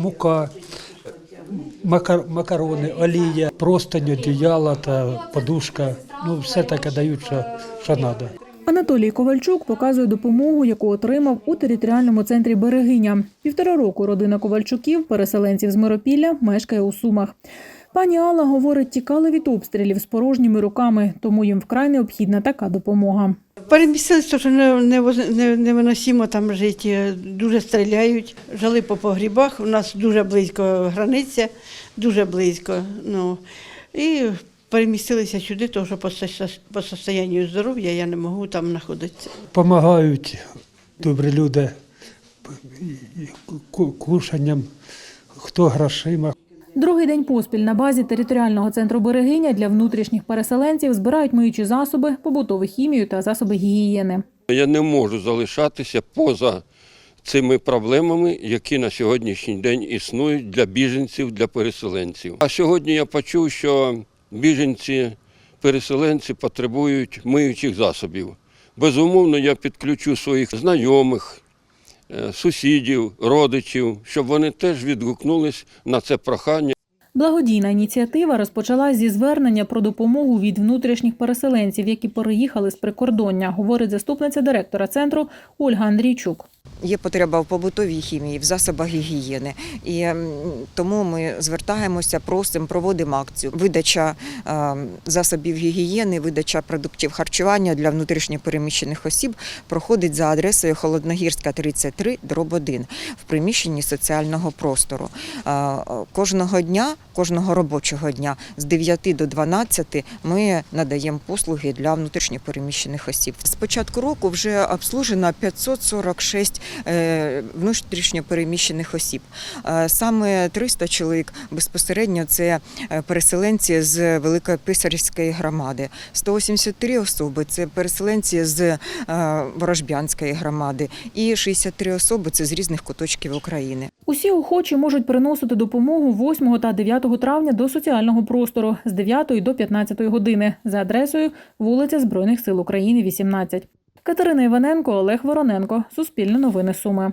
мука, макар- макарони, олія, простинь, одіяло та подушка. Ну, все таке дають, що, що треба. Анатолій Ковальчук показує допомогу, яку отримав у територіальному центрі Берегиня. Півтора року родина Ковальчуків, переселенців з Миропілля, мешкає у Сумах. Пані Алла говорить, тікали від обстрілів з порожніми руками, тому їм вкрай необхідна така допомога. Перемістилися, що не, не, не, невиносимо там жити. Дуже стріляють. Жили по погрібах. У нас дуже близько границя, дуже близько. Ну, і перемістилися сюди, тому що по состоянню здоров'я я не можу там знаходитися. Помагають добрі люди кушанням, хто грошима. Другий день поспіль на базі територіального центру Берегиня для внутрішніх переселенців збирають миючі засоби, побутову хімію та засоби гігієни. Я не можу залишатися поза цими проблемами, які на сьогоднішній день існують для біженців, для переселенців. А сьогодні я почув, що біженці, переселенці потребують миючих засобів. Безумовно, я підключу своїх знайомих, е, сусідів, родичів, щоб вони теж відгукнулись на це прохання. Благодійна ініціатива розпочалась зі звернення про допомогу від внутрішніх переселенців, які переїхали з прикордоння, говорить заступниця директора центру Ольга Андрійчук. Є потреба в побутовій хімії, в засобах гігієни. І тому ми звертаємося, просимо, проводимо акцію. Видача е, засобів гігієни, видача продуктів харчування для внутрішньопереміщених осіб проходить за адресою Холодногірська 33, дроб 1 в приміщенні соціального простору. Е, Кожного дня, кожного робочого дня з 9 до 12 ми надаємо послуги для внутрішньопереміщених осіб. З початку року вже обслужено 546 е, внутрішньопереміщених осіб. Е, Саме 300 чоловік безпосередньо це е, переселенці з Великої Писарівської громади. 183 особи це переселенці з Ворожбянської громади. І 63 особи це з різних куточків України. Усі охочі можуть приносити допомогу 8 та 9 травня до соціального простору з 9 до 15 години за адресою вулиця Збройних сил України, 18. Катерина Іваненко, Олег Вороненко. Суспільне новини Суми.